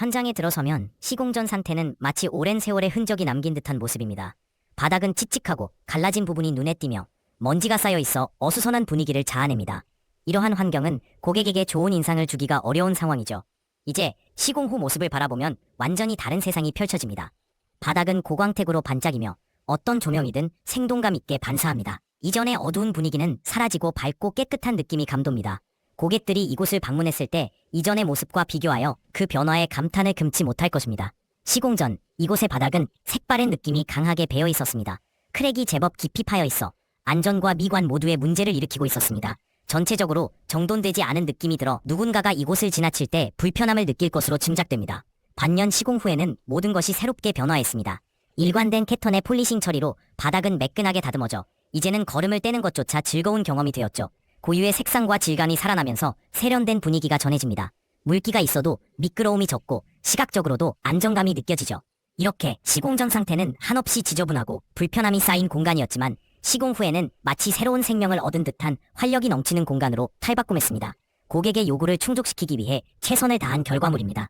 현장에 들어서면 시공 전 상태는 마치 오랜 세월의 흔적이 남긴 듯한 모습입니다. 바닥은 칙칙하고 갈라진 부분이 눈에 띄며 먼지가 쌓여 있어 어수선한 분위기를 자아냅니다. 이러한 환경은 고객에게 좋은 인상을 주기가 어려운 상황이죠. 이제 시공 후 모습을 바라보면 완전히 다른 세상이 펼쳐집니다. 바닥은 고광택으로 반짝이며 어떤 조명이든 생동감 있게 반사합니다. 이전의 어두운 분위기는 사라지고 밝고 깨끗한 느낌이 감돕니다. 고객들이 이곳을 방문했을 때 이전의 모습과 비교하여 그 변화에 감탄을 금치 못할 것입니다. 시공 전 이곳의 바닥은 색바랜 느낌이 강하게 배어 있었습니다. 크랙이 제법 깊이 파여 있어 안전과 미관 모두에 문제를 일으키고 있었습니다. 전체적으로 정돈되지 않은 느낌이 들어 누군가가 이곳을 지나칠 때 불편함을 느낄 것으로 짐작됩니다. 반년 시공 후에는 모든 것이 새롭게 변화했습니다. 일관된 캐턴의 폴리싱 처리로 바닥은 매끈하게 다듬어져 이제는 걸음을 떼는 것조차 즐거운 경험이 되었죠. 고유의 색상과 질감이 살아나면서 세련된 분위기가 전해집니다. 물기가 있어도 미끄러움이 적고 시각적으로도 안정감이 느껴지죠. 이렇게 시공 전 상태는 한없이 지저분하고 불편함이 쌓인 공간이었지만 시공 후에는 마치 새로운 생명을 얻은 듯한 활력이 넘치는 공간으로 탈바꿈했습니다. 고객의 요구를 충족시키기 위해 최선을 다한 결과물입니다.